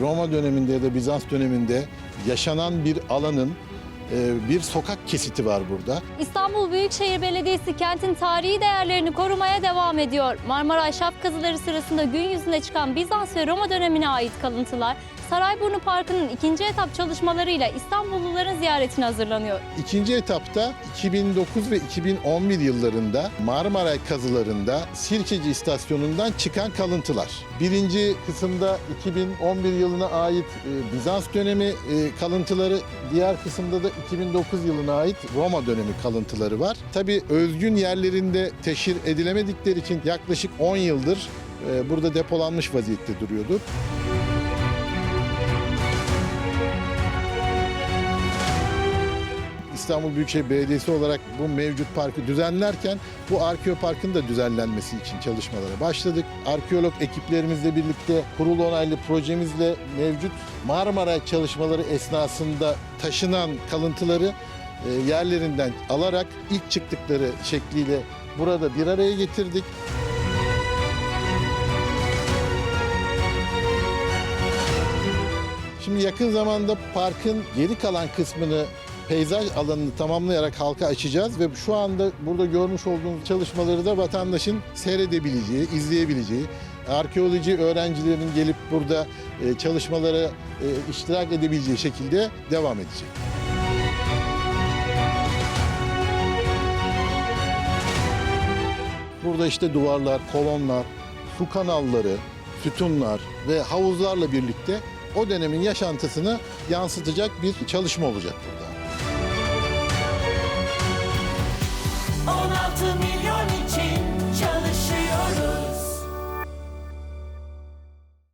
Roma döneminde ya da Bizans döneminde yaşanan bir alanın bir sokak kesiti var burada. İstanbul Büyükşehir Belediyesi kentin tarihi değerlerini korumaya devam ediyor. Marmara Ahşap kazıları sırasında gün yüzüne çıkan Bizans ve Roma dönemine ait kalıntılar Sarayburnu Parkı'nın ikinci etap çalışmalarıyla İstanbulluların ziyaretine hazırlanıyor. İkinci etapta 2009 ve 2011 yıllarında Marmaray kazılarında Sirkeci istasyonundan çıkan kalıntılar. Birinci kısımda 2011 yılına ait e, Bizans dönemi e, kalıntıları, diğer kısımda da 2009 yılına ait Roma dönemi kalıntıları var. Tabii özgün yerlerinde teşhir edilemedikleri için yaklaşık 10 yıldır e, burada depolanmış vaziyette duruyordu. İstanbul Büyükşehir Belediyesi olarak bu mevcut parkı düzenlerken bu arkeoparkın da düzenlenmesi için çalışmalara başladık. Arkeolog ekiplerimizle birlikte kurul onaylı projemizle mevcut Marmara çalışmaları esnasında taşınan kalıntıları e, yerlerinden alarak ilk çıktıkları şekliyle burada bir araya getirdik. Şimdi yakın zamanda parkın geri kalan kısmını peyzaj alanını tamamlayarak halka açacağız ve şu anda burada görmüş olduğunuz çalışmaları da vatandaşın seyredebileceği, izleyebileceği, arkeoloji öğrencilerinin gelip burada e, çalışmalara e, iştirak edebileceği şekilde devam edecek. Burada işte duvarlar, kolonlar, su kanalları, sütunlar ve havuzlarla birlikte o dönemin yaşantısını yansıtacak bir çalışma olacak burada.